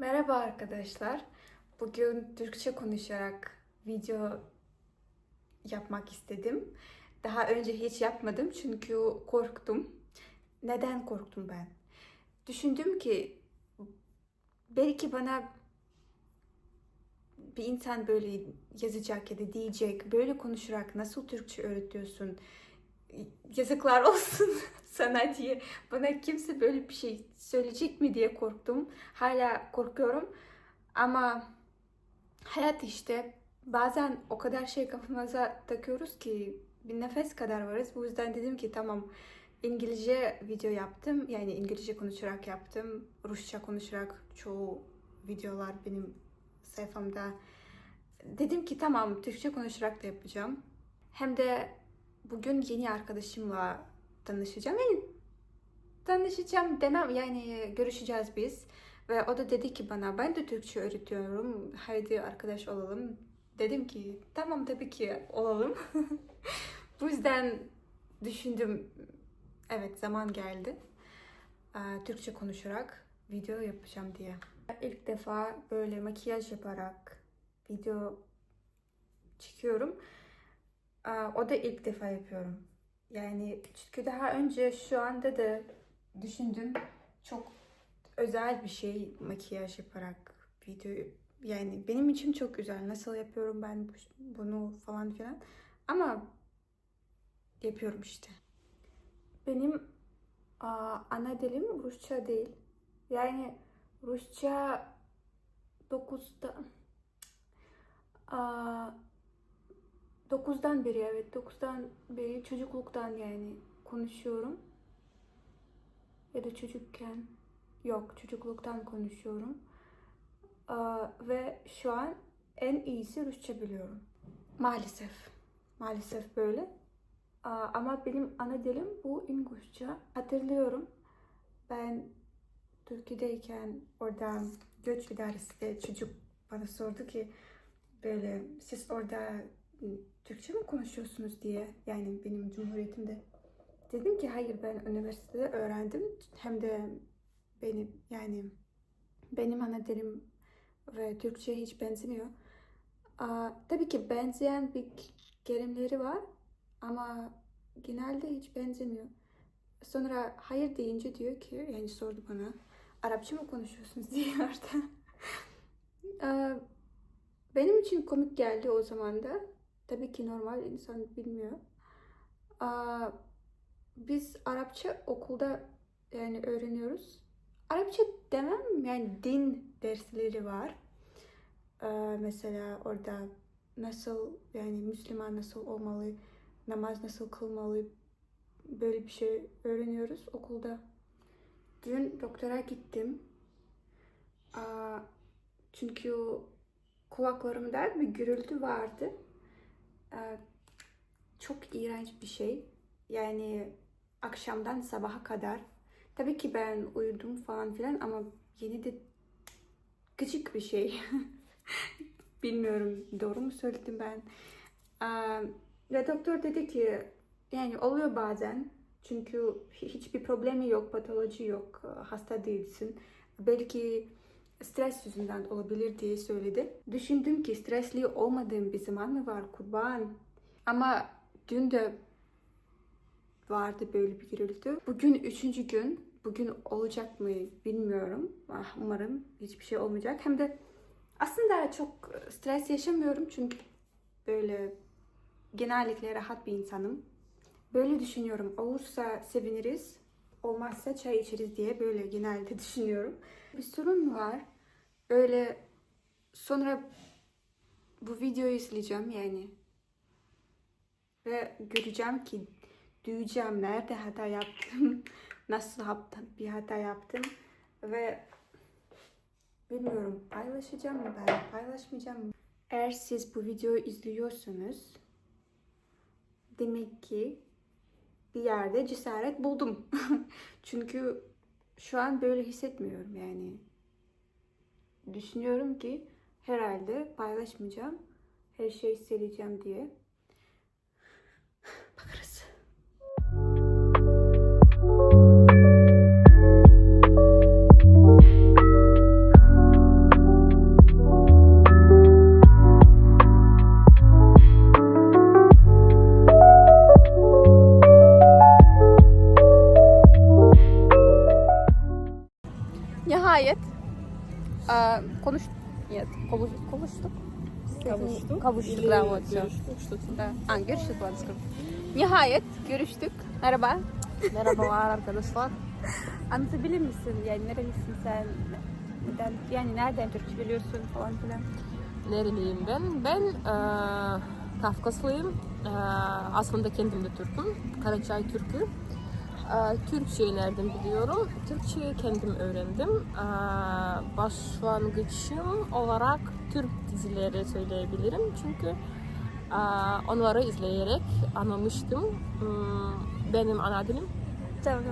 Merhaba arkadaşlar. Bugün Türkçe konuşarak video yapmak istedim. Daha önce hiç yapmadım çünkü korktum. Neden korktum ben? Düşündüm ki belki bana bir insan böyle yazacak ya da diyecek, böyle konuşarak nasıl Türkçe öğretiyorsun? Yazıklar olsun sana diye. Bana kimse böyle bir şey söyleyecek mi diye korktum. Hala korkuyorum. Ama hayat işte bazen o kadar şey kafamıza takıyoruz ki bir nefes kadar varız. Bu yüzden dedim ki tamam İngilizce video yaptım. Yani İngilizce konuşarak yaptım. Rusça konuşarak çoğu videolar benim sayfamda. Dedim ki tamam Türkçe konuşarak da yapacağım. Hem de bugün yeni arkadaşımla tanışacağım. Yani tanışacağım demem yani görüşeceğiz biz. Ve o da dedi ki bana ben de Türkçe öğretiyorum. Haydi arkadaş olalım. Dedim ki tamam tabii ki olalım. Bu yüzden düşündüm evet zaman geldi. Türkçe konuşarak video yapacağım diye. İlk defa böyle makyaj yaparak video çekiyorum. O da ilk defa yapıyorum. Yani çünkü daha önce şu anda da düşündüm çok özel bir şey makyaj yaparak video yani benim için çok güzel. Nasıl yapıyorum ben bu- bunu falan filan. Ama yapıyorum işte. Benim aa, ana dilim Rusça değil. Yani Rusça 9'da aa, 9'dan beri evet 9'dan beri çocukluktan yani konuşuyorum. Ya da çocukken yok çocukluktan konuşuyorum. Ve şu an en iyisi Rusça biliyorum. Maalesef. Maalesef böyle. Ama benim ana dilim bu İngilizce. Hatırlıyorum ben Türkiye'deyken orada göç idaresinde çocuk bana sordu ki böyle siz orada Türkçe mi konuşuyorsunuz diye yani benim cumhuriyetimde. Dedim ki hayır ben üniversitede öğrendim hem de benim yani benim ana dilim ve Türkçe hiç benzemiyor. Aa, tabii ki benzeyen bir kelimleri var ama genelde hiç benzemiyor. Sonra hayır deyince diyor ki yani sordu bana Arapça mı konuşuyorsunuz diye orada. Benim için komik geldi o zaman da. Tabii ki normal insan bilmiyor. Biz Arapça okulda yani öğreniyoruz. Arapça demem yani din dersleri var. Mesela orada nasıl yani Müslüman nasıl olmalı, namaz nasıl kılmalı böyle bir şey öğreniyoruz okulda. Dün doktora gittim. Çünkü kulaklarımda bir gürültü vardı. Ee, çok iğrenç bir şey. Yani akşamdan sabaha kadar. Tabii ki ben uyudum falan filan ama yine de gıcık bir şey. Bilmiyorum doğru mu söyledim ben. Ee, ve doktor dedi ki yani oluyor bazen. Çünkü hiçbir problemi yok, patoloji yok, hasta değilsin. Belki stres yüzünden olabilir diye söyledi. Düşündüm ki stresli olmadığım bir zaman mı var kurban? Ama dün de vardı böyle bir gürültü. Bugün üçüncü gün. Bugün olacak mı bilmiyorum. Ah, umarım hiçbir şey olmayacak. Hem de aslında çok stres yaşamıyorum çünkü böyle genellikle rahat bir insanım. Böyle düşünüyorum. Olursa seviniriz. Olmazsa çay içeriz diye böyle genelde düşünüyorum. Bir sorun var. Böyle sonra bu videoyu izleyeceğim yani. Ve göreceğim ki duyacağım nerede hata yaptım. Nasıl hata, bir hata yaptım. Ve bilmiyorum paylaşacağım mı ben paylaşmayacağım mı? Eğer siz bu videoyu izliyorsanız demek ki bir yerde cesaret buldum. Çünkü şu an böyle hissetmiyorum yani. Düşünüyorum ki herhalde paylaşmayacağım. Her şeyi sileceğim diye. kavuştuk. Kavuştuk daha doğrusu. Görüştük işte. Da. Ha, görüştük vardı Nihayet görüştük. Merhaba. Merhabalar arkadaşlar. Anlatabilir misin? Yani nerelisin sen? Neden, yani nereden Türkçe biliyorsun falan filan. Nereliyim ben? Ben e, Kafkaslıyım. E, aslında kendim de Türk'üm. Karaçay Türk'ü. Eee, Türkçeyi nereden biliyorum? Türkçeyi kendim öğrendim. Eee, başlangıçım olarak Türk dizileri söyleyebilirim. Çünkü eee, onları izleyerek anlamıştım. Hmm, Benim ana dilim. Tamam.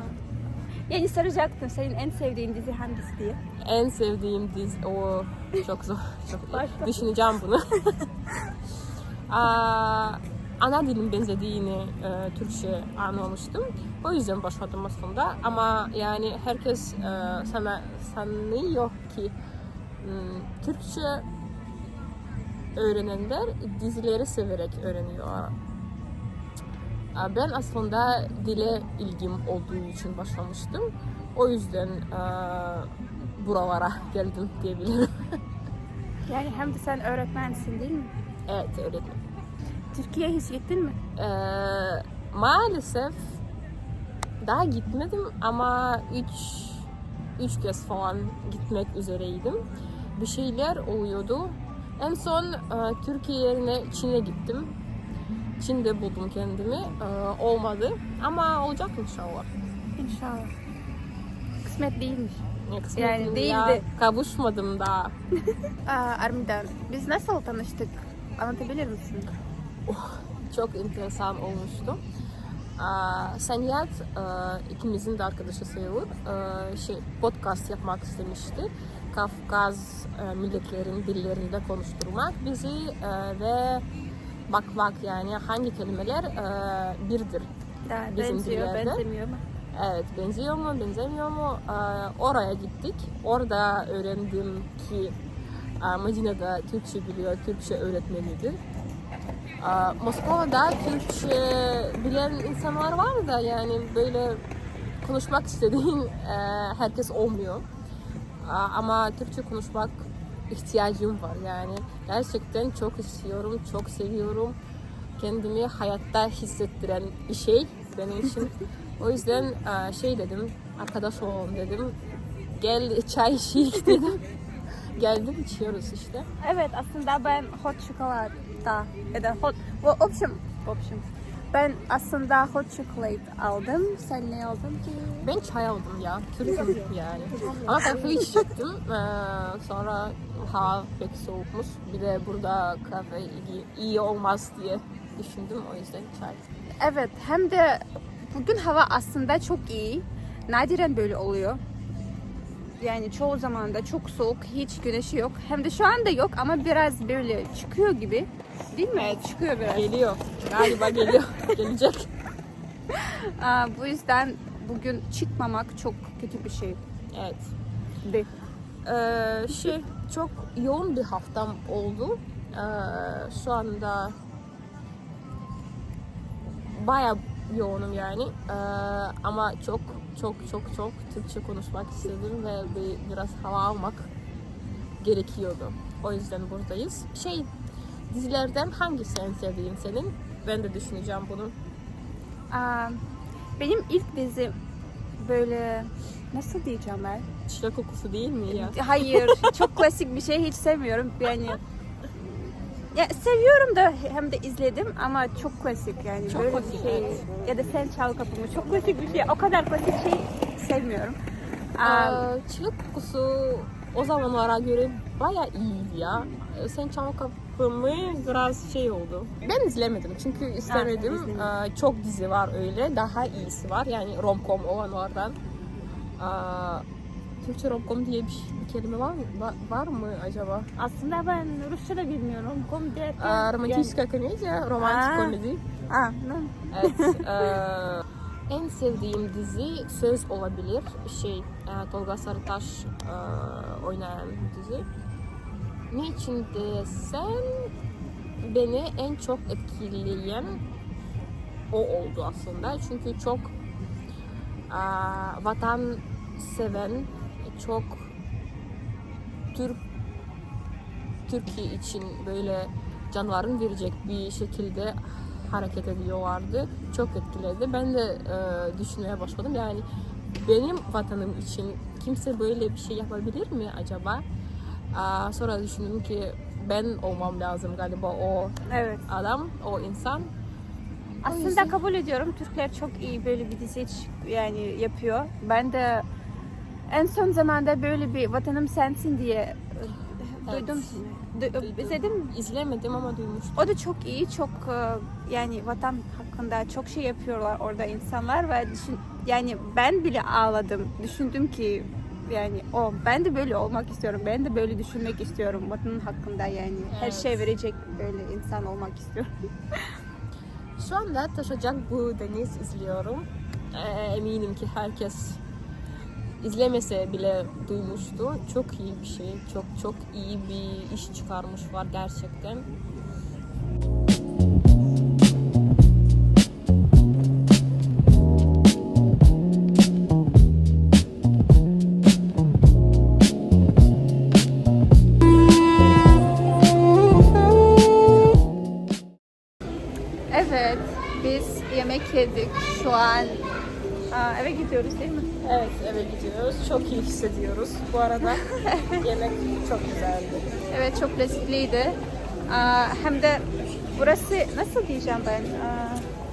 Yani soracaktım senin en sevdiğin dizi hangisi diye. En sevdiğim dizi o çok zor. Çok düşüneceğim bunu. Aa, ana dilim benzediğini e, Türkçe anlamıştım. O yüzden başladım aslında. Ama yani herkes e, sana sanıyor ki hmm, Türkçe öğrenenler dizileri severek öğreniyor. Aa, Ben aslında dile ilgim olduğu için başlamıştım. O yüzden e, buralara geldim diyebilirim. Yani hem de sen öğretmensin değil mi? evet öğretmen. Türkiye'ye hiç gittin mi? Ee, maalesef daha gitmedim ama üç, üç kez falan gitmek üzereydim. Bir şeyler oluyordu. En son e, Türkiye yerine Çin'e gittim. Çin'de buldum kendimi. Ee, olmadı ama olacak inşallah. İnşallah. Kısmet değilmiş. Ya, Yani ya, değildi. Kavuşmadım daha. Aa, Armida, biz nasıl tanıştık? Anlatabilir misin? Çok enteresan olmuştu. Aa, Saniyat e, ikimizin de arkadaşı sayılır. E, şey, podcast yapmak istemişti. Kafkaz e, milletlerin dillerinde konuşturmak bizi ve bakmak yani hangi kelimeler birdir. Daha Bizim benziyor, dillerde. benzemiyor mu? Evet benziyor mu benzemiyor mu Ee, oraya gittik orada öğrendim ki Medine'de Türkçe biliyor Türkçe öğretmenidir Ee, Moskova'da Türkçe bilen insanlar var da yani böyle konuşmak istediğin e, herkes olmuyor ama Türkçe konuşmak ihtiyacım var yani gerçekten çok istiyorum çok seviyorum kendimi hayatta hissettiren bir şey benim için. O yüzden şey dedim, arkadaş olalım dedim. Gel çay içelim dedim. Geldim içiyoruz işte. Evet aslında ben hot çikolata ya da hot bu option option. Ben aslında hot chocolate aldım. Sen ne aldın ki? Ben çay aldım ya, Türk'üm yani. Ama kahve içecektim. Ee, sonra hava pek soğukmuş. Bir de burada kahve iyi, iyi olmaz diye düşündüm. O yüzden çay. Evet hem de bugün hava aslında çok iyi. Nadiren böyle oluyor. Yani çoğu zaman da çok soğuk, hiç güneşi yok. Hem de şu anda yok ama biraz böyle çıkıyor gibi. Değil mi? Evet. Çıkıyor biraz. Geliyor. Galiba geliyor. Gelecek. Aa, bu yüzden bugün çıkmamak çok kötü bir şey. Evet. De. Ee, şey çok yoğun bir haftam oldu. Ee, şu anda baya yoğunum yani. Ee, ama çok çok çok çok Türkçe konuşmak istedim ve bir, biraz hava almak gerekiyordu. O yüzden buradayız. Şey dizilerden hangisi en sevdiğin senin? Ben de düşüneceğim bunu. Aa, benim ilk dizim böyle nasıl diyeceğim ben? Çiçek kokusu değil mi ya? Hayır, çok klasik bir şey hiç sevmiyorum. Yani ya seviyorum da hem de izledim ama çok klasik yani Çok böyle klasik, bir şey evet. ya da sen çal kapımı çok klasik bir şey. O kadar klasik şey sevmiyorum. Aa, Ee, çilek kokusu o zamanlara göre baya iyiydi ya. Ee, Sen Çam Kapımı biraz şey oldu. Ben izlemedim çünkü istemedim. İzlemedim. Ee, çok dizi var öyle. Daha iyisi var. Yani romcom olanlardan. Ee, Türkçe romcom diye bir, bir kelime var mı? Va- var mı acaba? aslında ben Rusça da bilmiyorum. Kom Ee, derken romantiska komedya, romantik Aa. komedi. Aa? Evet. eee, en sevdiğim dizi Söz olabilir. Şey, e, Tolga Sarıtaş e, oynayan dizi. Niçin desen beni en çok etkileyen o oldu aslında. Çünkü çok e, vatan seven, çok Türk Türkiye için böyle canlarını verecek bir şekilde hareket ediyorlardı. Çok etkiledi. Ben de e, düşünmeye başladım. Yani benim vatanım için kimse böyle bir şey yapabilir mi acaba? Aa, sonra düşündüm ki ben olmam lazım galiba o Evet. adam, o insan. Aslında yüzden- kabul ediyorum. Türkler çok iyi böyle bir dizi yani yapıyor. Ben de en son zamanda böyle bir vatanım sensin diye e, Evet. duydum. Du- Duydum. izledin mi? İzlemedim ama duymuştum. O da çok iyi, çok e, yani vatan hakkında çok şey yapıyorlar orada insanlar ve düşün, yani ben bile ağladım. Düşündüm ki yani o ben de böyle olmak istiyorum. Ben de böyle düşünmek istiyorum vatanın hakkında yani. Her Evet. şey verecek böyle insan olmak istiyorum. Şu anda taşacak bu deniz izliyorum. Ee, eminim ki herkes izlemese bile duymuştu. Çok iyi bir şey. Çok çok iyi bir iş çıkarmışlar gerçekten. Evet, biz yemek yedik. Şu an aa, eve gidiyoruz değil mi? Evet eve gidiyoruz. Çok iyi hissediyoruz. Bu arada yemek çok güzeldi. Evet, çok lezzetliydi. Aa, hem de burası nasıl diyeceğim ben?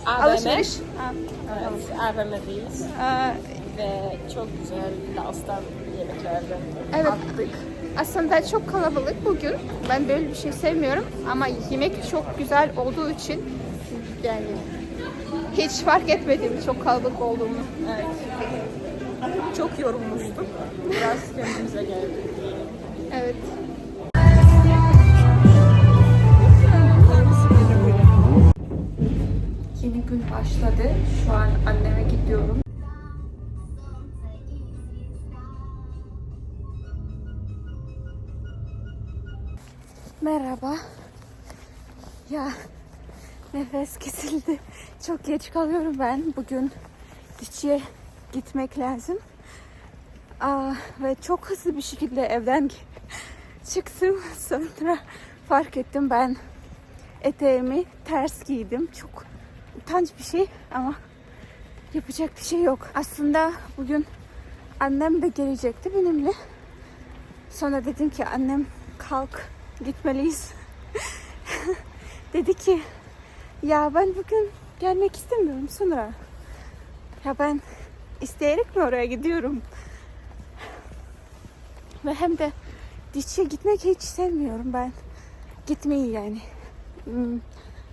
Aa, AVM. alışveriş. Aa, Evet, AVM'deyiz aa, ve çok güzel Laos'tan yemeklerden Evet. attık. aslında çok kalabalık bugün. Ben böyle bir şey sevmiyorum ama yemek çok güzel olduğu için yani hiç fark etmedim çok kalabalık olduğumu. Evet. Çok yorulmuştuk. Biraz kendimize geldik. Evet. Yeni gün başladı. Şu an anneme gidiyorum. Merhaba. Ya nefes kesildi. Çok geç kalıyorum ben. Bugün dişçiye gitmek lazım. Aa, ve çok hızlı bir şekilde evden çıktım. Sonra fark ettim ben eteğimi ters giydim. Çok utanç bir şey ama yapacak bir şey yok. Aslında bugün annem de gelecekti benimle. Sonra dedim ki annem kalk gitmeliyiz. Dedi ki ya ben bugün gelmek istemiyorum sonra. Ya ben isteyerek mi oraya gidiyorum? Ve hem de dişçiye gitmek hiç sevmiyorum ben. Gitmeyi yani. Hmm,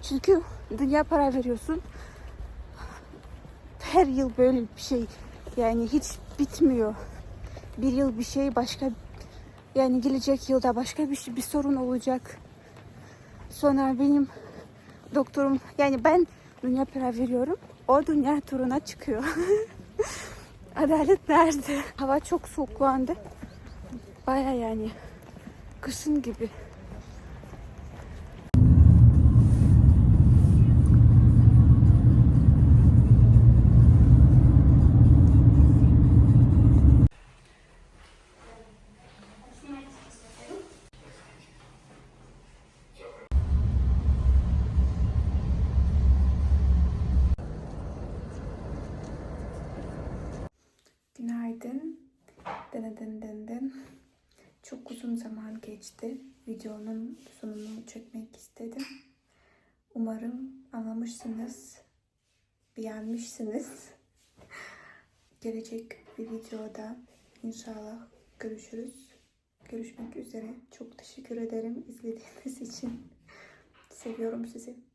Çünkü dünya para veriyorsun. Her yıl böyle bir şey yani hiç bitmiyor. Bir yıl bir şey başka yani gelecek yılda başka bir, şey- bir sorun olacak. Sonra benim doktorum yani ben dünya para veriyorum. O dünya turuna çıkıyor. Adalet nerede? Hava çok soğuklandı. Baya yani kışın gibi. Günaydın. Uzun zaman geçti. Videonun sonunu çekmek istedim. Umarım anlamışsınız. Beğenmişsiniz. Gelecek bir videoda inşallah görüşürüz. Görüşmek üzere. Çok teşekkür ederim izlediğiniz için. Seviyorum sizi.